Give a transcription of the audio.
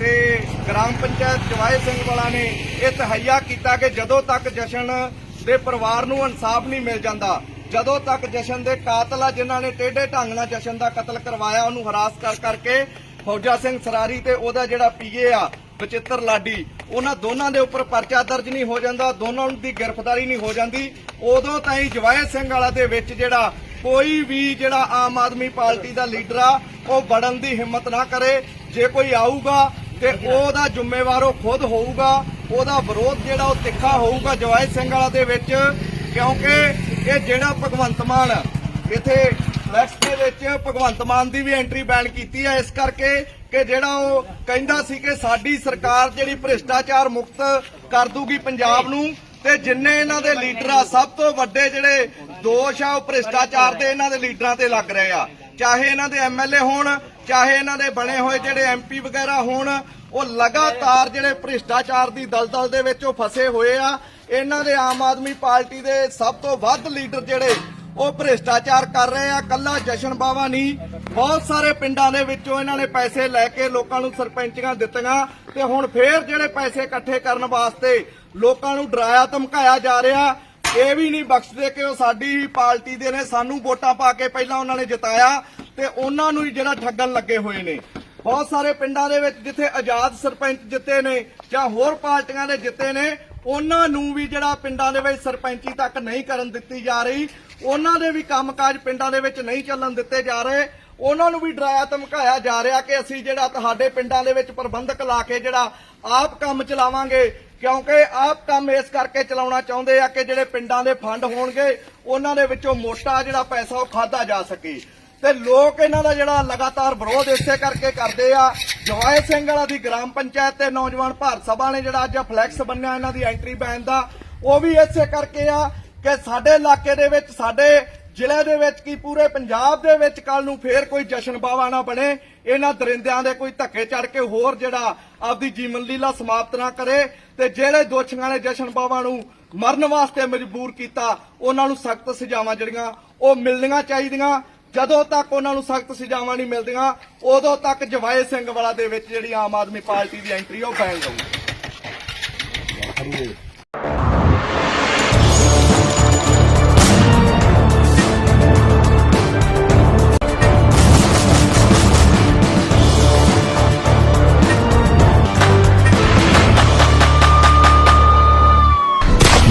ਤੇ ਗ੍ਰਾਮ ਪੰਚਾਇਤ ਜਵਾਏ ਸਿੰਘ ਵਾਲਾ ਨੇ ਇਹ ਤਹਈਆ ਕੀਤਾ ਕਿ ਜਦੋਂ ਤੱਕ ਜਸ਼ਨ ਦੇ ਪਰਿਵਾਰ ਨੂੰ ਇਨਸਾਫ ਨਹੀਂ ਮਿਲ ਜਾਂਦਾ, ਜਦੋਂ ਤੱਕ ਜਸ਼ਨ ਦੇ ਕਾਤਲ ਆ ਜਿਨ੍ਹਾਂ ਨੇ ਟੇਢੇ ਢੰਗ ਨਾਲ ਜਸ਼ਨ ਦਾ ਕਤਲ ਕਰਵਾਇਆ, ਉਹਨੂੰ ਹਰਾਸ ਕਰ ਕਰਕੇ ਫੌਜਾ ਸਿੰਘ ਸਰਾਰੀ ਤੇ ਉਹਦਾ ਜਿਹੜਾ ਪੀਏ ਆ ਬਚਿੱਤਰ ਲਾਡੀ, ਉਹਨਾਂ ਦੋਨਾਂ ਦੇ ਉੱਪਰ ਪਰਚਾ ਦਰਜ ਨਹੀਂ ਹੋ ਜਾਂਦਾ, ਦੋਨਾਂ ਦੀ ਗ੍ਰਿਫਤਾਰੀ ਨਹੀਂ ਹੋ ਜਾਂਦੀ, ਉਦੋਂ ਤਾਈਂ ਜਵਾਏ ਸਿੰਘ ਵਾਲਾ ਦੇ ਵਿੱਚ ਜਿਹੜਾ ਕੋਈ ਵੀ ਜਿਹੜਾ ਆਮ ਆਦਮੀ ਪਾਰਟੀ ਦਾ ਲੀਡਰ ਆ, ਉਹ ਵੜਨ ਦੀ ਹਿੰਮਤ ਨਾ ਕਰੇ, ਜੇ ਕੋਈ ਆਊਗਾ ਤੇ ਉਹਦਾ ਜ਼ਿੰਮੇਵਾਰ ਉਹ ਖੁਦ ਹੋਊਗਾ, ਉਹਦਾ ਵਿਰੋਧ ਜਿਹੜਾ ਉਹ ਤਿੱਖਾ ਹੋਊਗਾ ਜਵਾਈ ਸਿੰਘ ਵਾਲਾ ਦੇ ਵਿੱਚ, ਕਿਉਂਕਿ ਇਹ ਜਿਹੜਾ ਭਗਵੰਤ ਮਾਨ ਇੱਥੇ ਫਲੈਕਸ ਦੇ ਵਿੱਚ ਭਗਵੰਤ ਮਾਨ ਦੀ ਵੀ ਐਂਟਰੀ ਬੈਨ ਕੀਤੀ ਹੈ ਇਸ ਕਰਕੇ ਕਿ ਜਿਹੜਾ ਉਹ ਕਹਿੰਦਾ ਸੀ ਕਿ ਸਾਡੀ ਸਰਕਾਰ ਜਿਹੜੀ ਭ੍ਰਿਸ਼ਟਾਚਾਰ ਮੁਕਤ ਕਰ ਦੂਗੀ ਪੰਜਾਬ ਨੂੰ, ਤੇ ਜਿੰਨੇ ਇਹਨਾਂ ਦੇ ਲੀਡਰ ਆ, ਸਭ ਤੋਂ ਵੱਡੇ ਜਿਹੜੇ ਦੋਸ਼ ਆ, ਉਹ ਭ੍ਰਿਸ਼ਟਾਚਾਰ ਦੇ ਇਹਨਾਂ ਦੇ ਲੀਡਰਾਂ ਤੇ ਲੱਗ ਰਹੇ ਆ। ਚਾਹੇ ਇਹਨਾਂ ਦੇ ਐਮਐਲਏ ਹੋਣ ਚਾਹੇ ਇਹਨਾਂ ਦੇ ਬਣੇ ਹੋਏ ਜਿਹੜੇ ਐਮਪੀ ਵਗੈਰਾ ਹੋਣ, ਉਹ ਲਗਾਤਾਰ ਜਿਹੜੇ ਭ੍ਰਿਸ਼ਟਾਚਾਰ ਦੀ ਦਲਦਲ ਦੇ ਵਿੱਚ ਉਹ ਫਸੇ ਹੋਏ ਆ। ਇਹਨਾਂ ਦੇ ਆਮ ਆਦਮੀ ਪਾਰਟੀ ਦੇ ਸਭ ਤੋਂ ਵੱਧ ਲੀਡਰ ਜਿਹੜੇ, ਉਹ ਭ੍ਰਿਸ਼ਟਾਚਾਰ ਕਰ ਰਹੇ ਆ। ਕੱਲਾ ਜਸ਼ਨ ਬਾਵਾ ਨਹੀਂ, ਬਹੁਤ ਸਾਰੇ ਪਿੰਡਾਂ ਦੇ ਵਿੱਚੋਂ ਇਹਨਾਂ ਨੇ ਪੈਸੇ ਲੈ ਕੇ ਲੋਕਾਂ ਨੂੰ ਸਰਪੰਚੀਆਂ ਦਿੱਤੀਆਂ ਤੇ ਹੁਣ ਫੇਰ ਜਿਹੜੇ ਪੈਸੇ ਇਕੱਠੇ ਕਰਨ ਵਾਸਤੇ ਲੋਕਾਂ ਨੂੰ ਡਰਾਇਆ ਧਮਕਾਇਆ ਜਾ ਰਿਹਾ ਇਹ ਵੀ ਨਹੀਂ ਬਖਸ਼ਦੇ ਕਿ ਉਹ ਸਾਡੀ ਹੀ ਪਾਰਟੀ ਦੇ ਨੇ, ਸਾਨੂੰ ਵੋਟਾਂ ਪਾ ਕੇ ਪਹਿਲਾਂ ਉਹਨਾਂ ਨੇ ਜਿਤਾਇਆ ਤੇ ਉਹਨਾਂ ਨੂੰ ਹੀ ਜਿਹੜਾ ਠੱਗਣ ਲੱਗੇ ਹੋਏ ਨੇ। ਬਹੁਤ ਸਾਰੇ ਪਿੰਡਾਂ ਦੇ ਵਿੱਚ ਜਿੱਥੇ ਆਜ਼ਾਦ ਸਰਪੰਚ ਜਿੱਤੇ ਨੇ ਜਾਂ ਹੋਰ ਪਾਰਟੀਆਂ ਦੇ ਜਿੱਤੇ ਨੇ, ਉਹਨਾਂ ਨੂੰ ਵੀ ਜਿਹੜਾ ਪਿੰਡਾਂ ਦੇ ਵਿੱਚ ਸਰਪੰਚੀ ਤੱਕ ਨਹੀਂ ਕਰਨ ਦਿੱਤੀ ਜਾ ਰਹੀ। ਉਹਨਾਂ ਦੇ ਵੀ ਕੰਮਕਾਜ ਪਿੰਡਾਂ ਦੇ ਵਿੱਚ ਨਹੀਂ ਚੱਲਣ ਦਿੱਤੇ ਜਾ ਰਹੇ। ਉਹਨਾਂ ਨੂੰ ਵੀ ਡਰਾਇਆ ਧਮਕਾਇਆ ਜਾ ਰਿਹਾ ਕਿ ਅਸੀਂ ਜਿਹੜਾ ਤੁਹਾਡੇ ਪਿੰਡਾਂ ਦੇ ਵਿੱਚ ਪ੍ਰਬੰਧਕ ਲਾ ਕੇ ਜਿਹੜਾ ਆਪ ਕੰਮ ਚਲਾਵਾਂਗੇ, ਕਿਉਂਕਿ ਆਪ ਕੰਮ ਇਸ ਕਰਕੇ ਚਲਾਉਣਾ ਚਾਹੁੰਦੇ ਆ ਕਿ ਜਿਹੜੇ ਪਿੰਡਾਂ ਦੇ ਫੰਡ ਹੋਣਗੇ, ਉਹਨਾਂ ਦੇ ਵਿੱਚੋਂ ਮੋਟਾ ਜਿਹੜਾ ਪੈਸਾ ਉਹ ਖਾਦਾ ਜਾ ਸਕੇ। ਤੇ ਲੋਕ ਇਹਨਾਂ ਦਾ ਜਿਹੜਾ ਲਗਾਤਾਰ ਵਿਰੋਧ ਇਸੇ ਕਰਕੇ ਕਰਦੇ ਆ। ਜਵਾਇ ਸਿੰਘ ਵਾਲਾ ਦੀ ਗ੍ਰਾਮ ਪੰਚਾਇਤ ਤੇ ਨੌਜਵਾਨ ਭਾਰਤ ਸਭਾ ਨੇ ਜਿਹੜਾ ਅੱਜ ਫਲੈਕਸ ਬੰਨਿਆ ਇਹਨਾਂ ਦੀ ਐਂਟਰੀ ਬੈਨ ਦਾ, ਉਹ ਵੀ ਇਸੇ ਕਰਕੇ ਆ ਕਿ ਸਾਡੇ ਇਲਾਕੇ ਦੇ ਵਿੱਚ ਸਾਡੇ ਜ਼ਿਲ੍ਹੇ ਦੇ ਵਿੱਚ ਕੀ ਪੂਰੇ ਪੰਜਾਬ ਦੇ ਵਿੱਚ ਕੱਲ ਨੂੰ ਫੇਰ ਕੋਈ ਜਸ਼ਨ ਬਾਵਾ ਨਾ ਬਣੇ, ਇਹਨਾਂ ਦਰਿੰਦਿਆਂ ਦੇ ਕੋਈ ਧੱਕੇ ਚੜ ਕੇ ਹੋਰ ਜਿਹੜਾ ਆਪਦੀ ਜੀਵਨ ਲੀਲਾ ਸਮਾਪਤ ਨਾ ਕਰੇ ਤੇ ਜਿਹੜੇ ਦੋਸ਼ੀਆਂ ਨੇ ਜਸ਼ਨ ਬਾਵਾ ਨੂੰ ਮਰਨ ਵਾਸਤੇ ਮਜਬੂਰ ਕੀਤਾ, ਉਹਨਾਂ ਨੂੰ ਸਖਤ ਸਜ਼ਾਵਾਂ ਜਿਹੜੀਆਂ ਉਹ ਮਿਲਣੀਆਂ ਚਾਹੀਦੀਆਂ। ਜਦੋਂ ਤੱਕ ਉਹਨਾਂ ਨੂੰ ਸਖਤ ਸਜ਼ਾਵਾਂ ਨਹੀਂ ਮਿਲਦੀਆਂ, ਉਦੋਂ ਤੱਕ ਜਵਾਏ ਸਿੰਘ ਵਾਲਾ ਦੇ ਵਿੱਚ ਜਿਹੜੀ ਆਮ ਆਦਮੀ ਪਾਰਟੀ ਦੀ ਐਂਟਰੀ ਉਹ ਬੈਨ ਰਹੂਗੀ